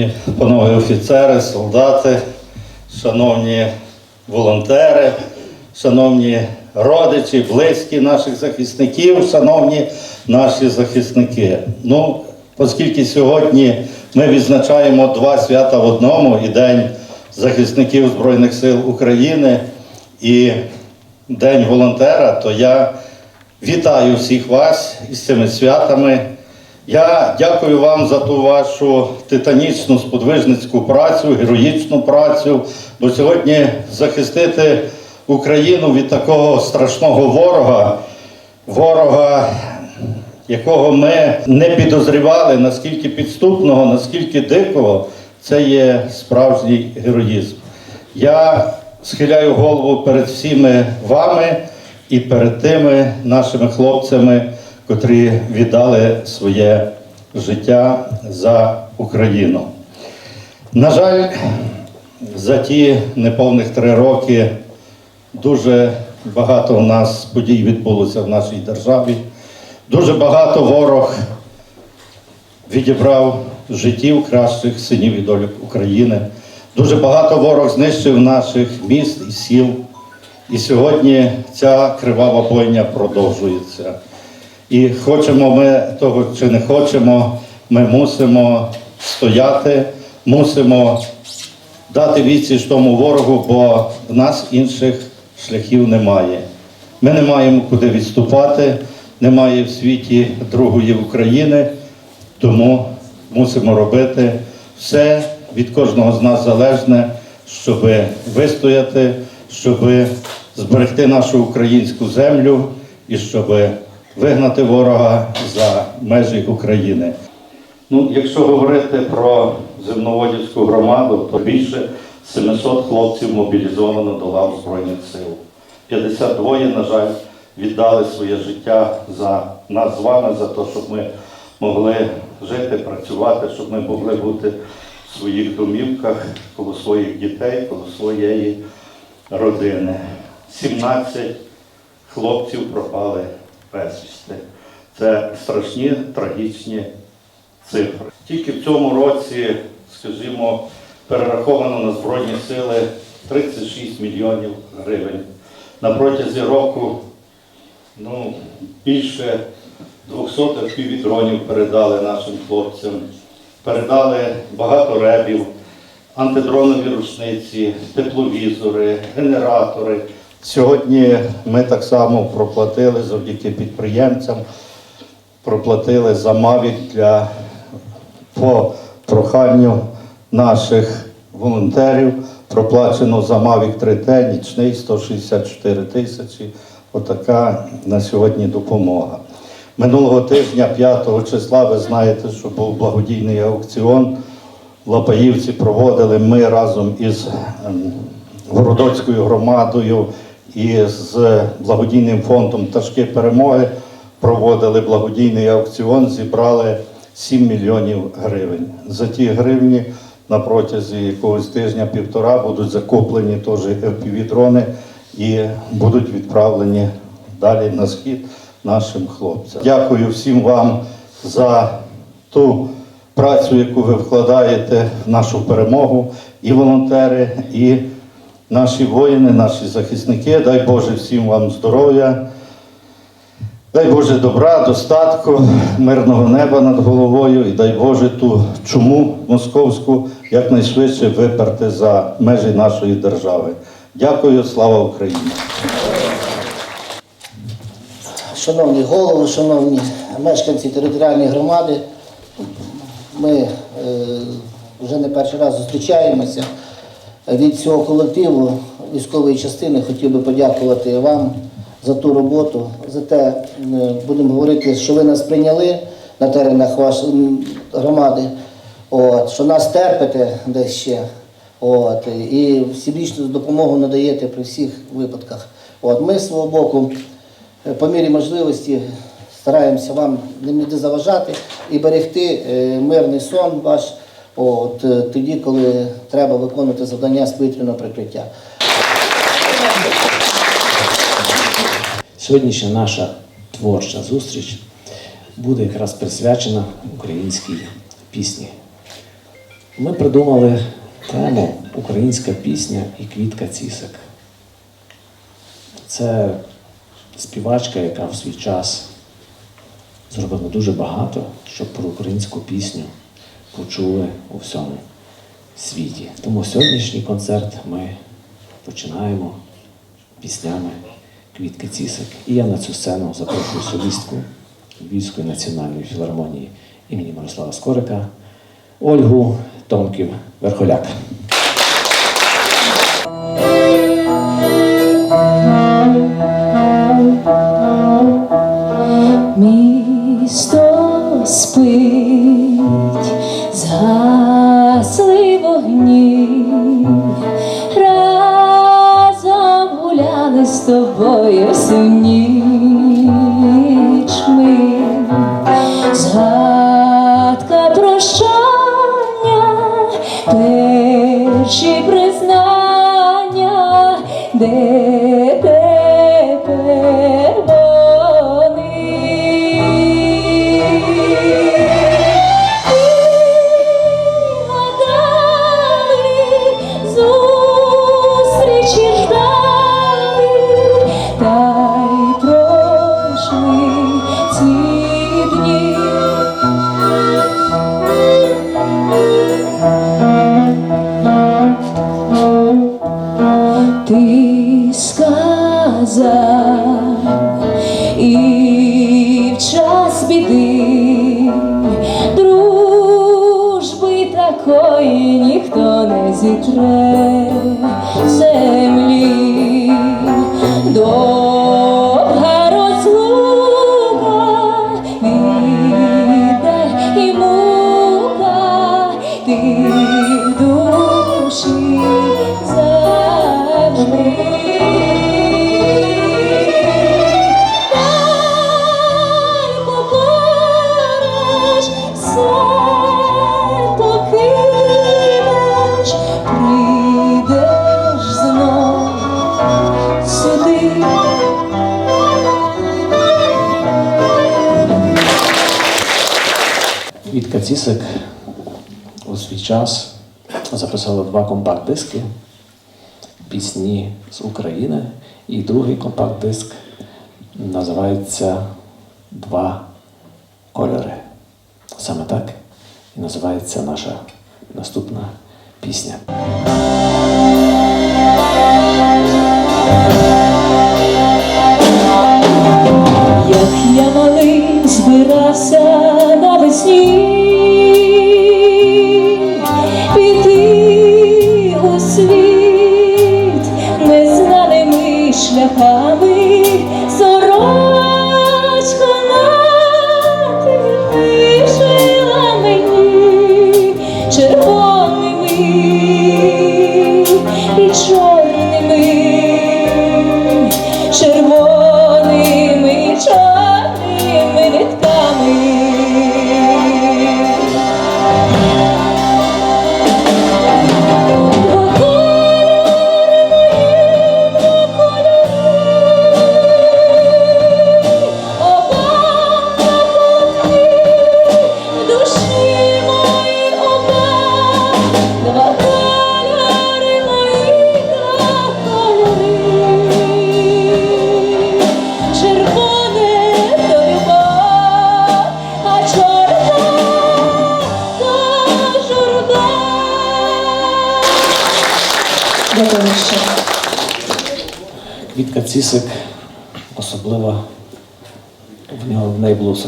Шановні панове офіцери, солдати, шановні волонтери, шановні родичі, близькі наших захисників, шановні наші захисники. Ну, оскільки сьогодні ми відзначаємо два свята в одному і День захисників Збройних сил України і День волонтера, то я вітаю всіх вас із цими святами. Я дякую вам за ту вашу титанічну сподвижницьку працю, героїчну працю, бо сьогодні захистити Україну від такого страшного ворога, ворога, якого ми не підозрювали, наскільки підступного, наскільки дикого, це є справжній героїзм. Я схиляю голову перед всіми вами і перед тими нашими хлопцями, котрі віддали своє життя за Україну. На жаль, за ті неповних три роки дуже багато у нас подій відбулося в нашій державі. Дуже багато ворог відібрав життів кращих синів і долюб України. Дуже багато ворог знищив наших міст і сіл. І сьогодні ця кривава бойня продовжується. І хочемо ми того чи не хочемо, ми мусимо стояти, мусимо дати відсіч тому ворогу, бо в нас інших шляхів немає. Ми не маємо куди відступати, немає в світі другої України, тому мусимо робити все від кожного з нас залежне, щоб вистояти, щоб зберегти нашу українську землю і щоб вигнати ворога за межі України. Ну, якщо говорити про земноводівську громаду, то більше 700 хлопців мобілізовано до лав Збройних сил. 52, на жаль, віддали своє життя за нас з вами, за те, щоб ми могли жити, працювати, щоб ми могли бути в своїх домівках, коло своїх дітей, коло своєї родини. 17 хлопців пропали безвісти. Це страшні, трагічні цифри. Тільки в цьому році, скажімо, перераховано на Збройні сили 36 мільйонів гривень. На протязі року ну, більше 200 півдронів передали нашим хлопцям. Передали багато ребів, антидронові рушниці, тепловізори, генератори. Сьогодні ми так само проплатили завдяки підприємцям, проплатили за Мавік для по проханню наших волонтерів. Проплачено за Mavic 3T, нічний 164 тисячі. Отака на сьогодні допомога. Минулого тижня, 5 числа, ви знаєте, що був благодійний аукціон. Лапаївці проводили ми разом із ем, Городоцькою громадою і з благодійним фондом Ташки перемоги проводили благодійний аукціон, зібрали 7 мільйонів гривень. За ті гривні на протязі якогось тижня-півтора будуть закуплені теж FPV-дрони і будуть відправлені далі на схід нашим хлопцям. Дякую всім вам за ту працю, яку ви вкладаєте в нашу перемогу, і волонтери, і наші воїни, наші захисники. Дай Боже всім вам здоров'я. Дай Боже добра, достатку, мирного неба над головою і дай Боже ту чуму московську якнайшвидше виперти за межі нашої держави. Дякую, слава Україні! Шановні голови, шановні мешканці територіальної громади, ми е, вже не перший раз зустрічаємося. Від цього колективу військової частини хотів би подякувати вам за ту роботу, за те, будемо говорити, що ви нас прийняли на теренах вашої громади, от, що нас терпите десь ще. От, і всебічну допомогу надаєте при всіх випадках. От, ми з свого боку по мірі можливості стараємося вам не заважати і берегти е, мирний сон ваш от, е, тоді, коли треба виконувати завдання з повітряного прикриття. Сьогоднішня наша творча зустріч буде якраз присвячена українській пісні. Ми придумали тему Українська пісня і квітка цісик. Це співачка, яка в свій час зробила дуже багато, щоб про українську пісню почули у всьому світі. Тому сьогоднішній концерт ми починаємо піснями Квітки Цісик. І я на цю сцену запрошую солістку Львівської національної філармонії імені Мирослава Скорика Ольгу Томків Верхоляк. Місто спить, час записала два компакт-диски пісні з України. І другий компакт-диск називається Два кольори. Саме так і називається наша наступна пісня.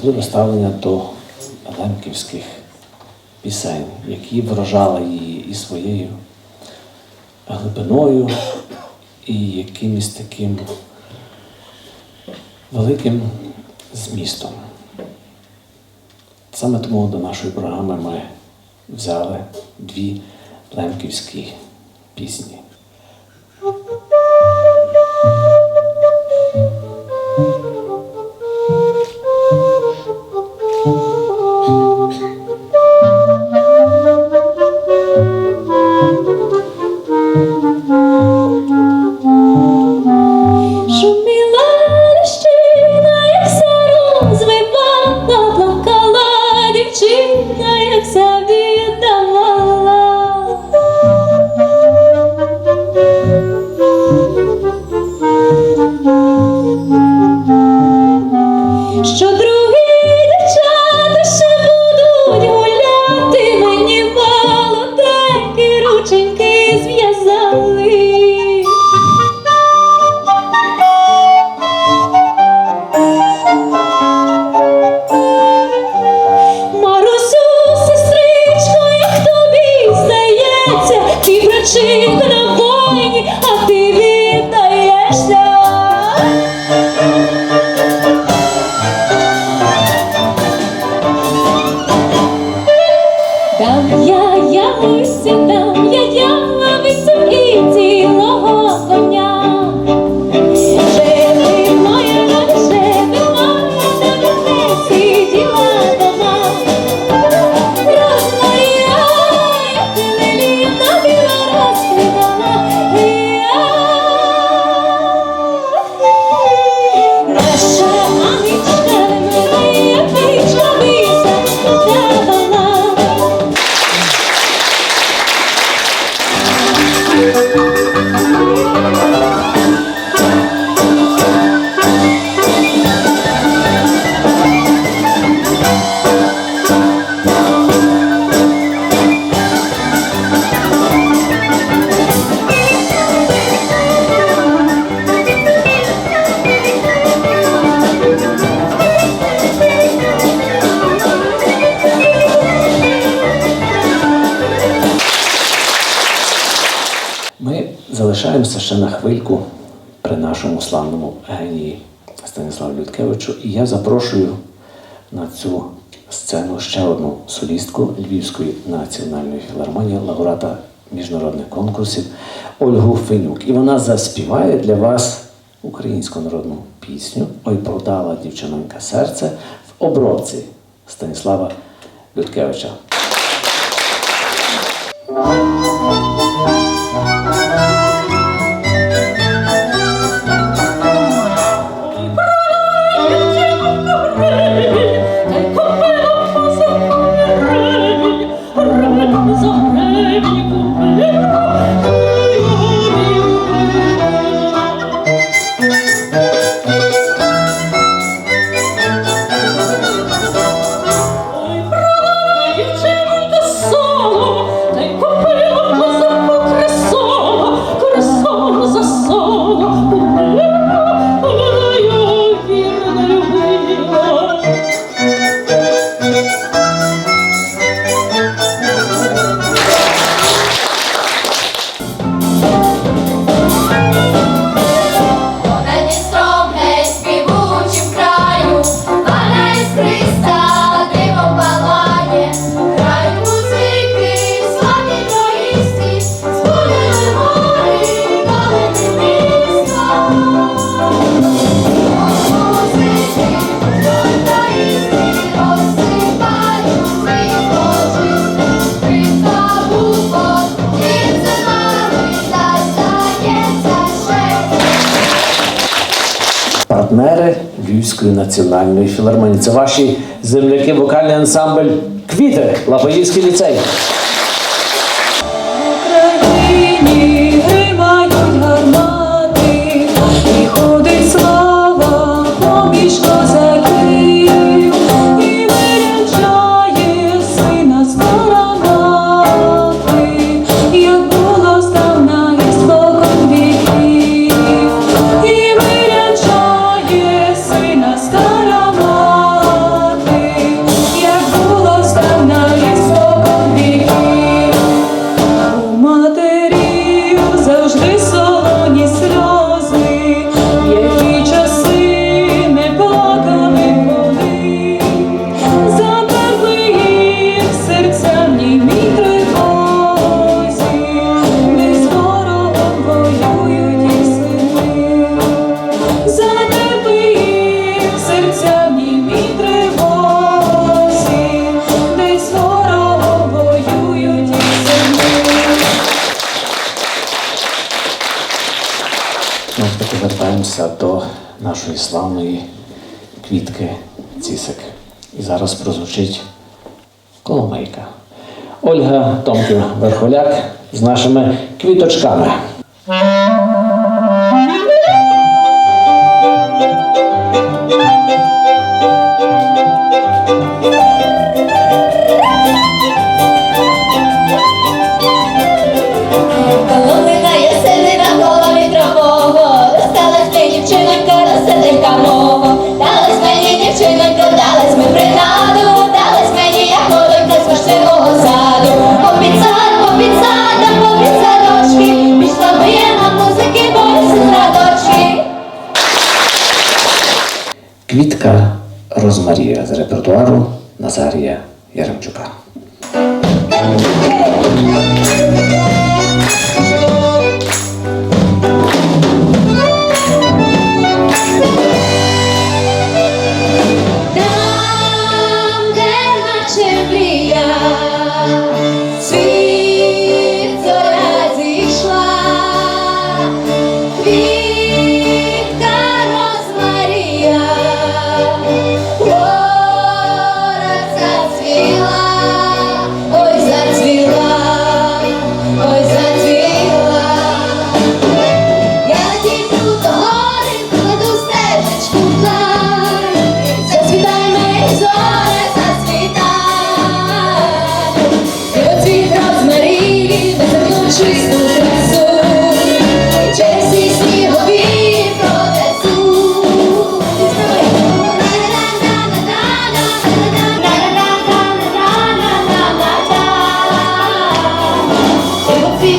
Особливе ставлення до лемківських пісень, які вражали її і своєю глибиною, і якимось таким великим змістом. Саме тому до нашої програми ми взяли дві лемківські пісні. Залишаємося ще на хвильку при нашому славному генії Станіславу Людкевичу. І я запрошую на цю сцену ще одну солістку Львівської національної філармонії, лаурата міжнародних конкурсів Ольгу Финюк. І вона заспіває для вас українську народну пісню Ой, продала дівчинонька серце в обробці Станіслава Людкевича. Львівської національної філармонії. Це ваші земляки, вокальний ансамбль Квіти Лапаївський ліцей. зараз прозвучить коломейка. Ольга Томків-Верхоляк з нашими квіточками. Nazarie Jaremczuka.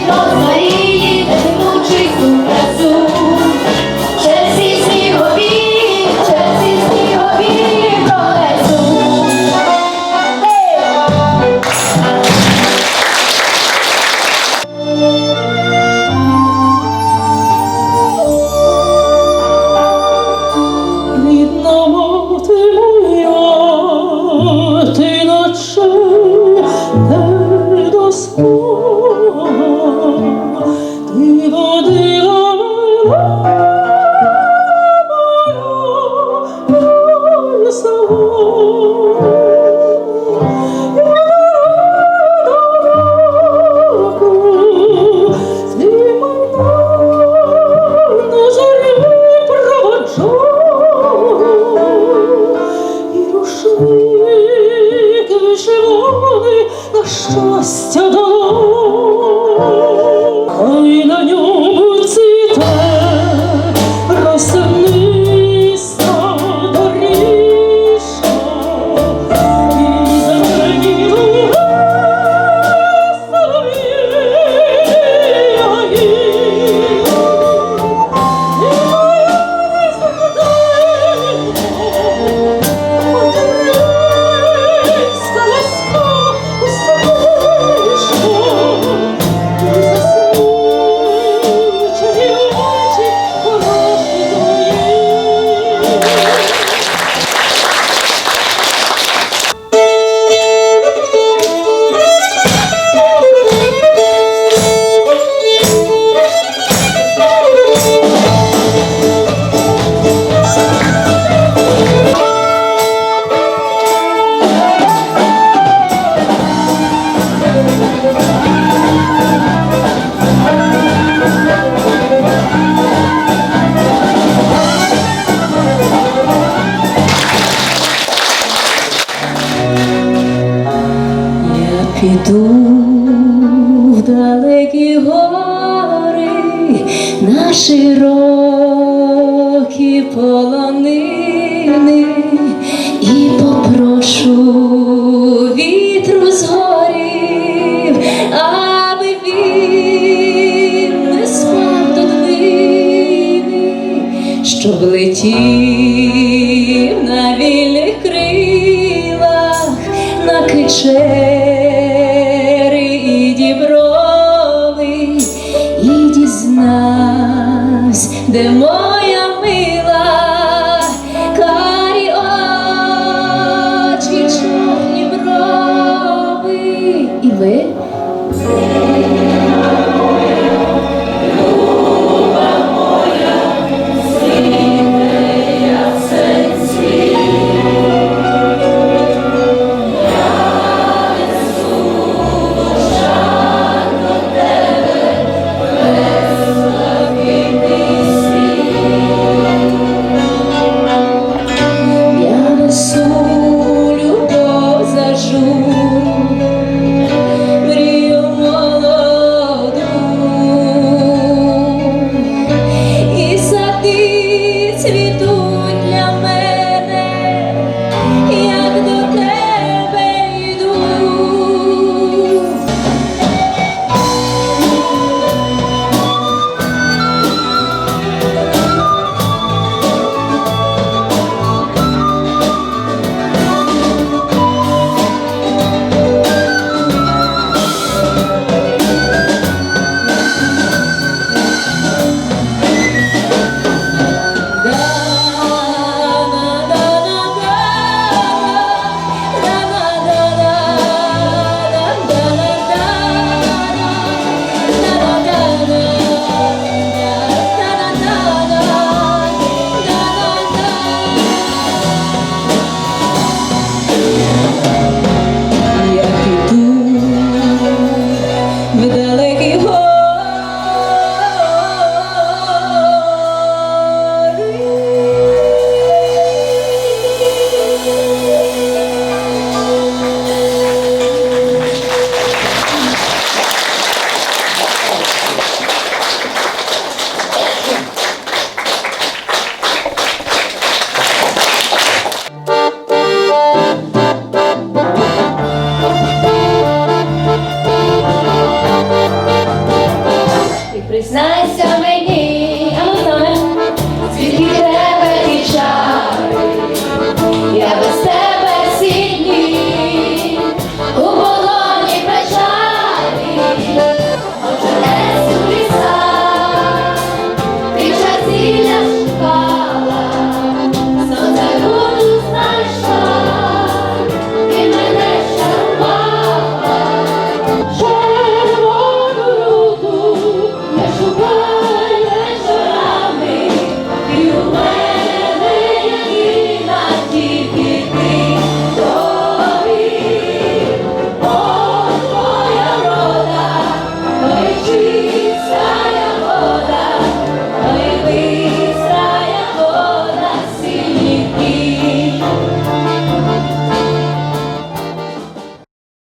because Іду в далекі гори наші роки полони. Брови. І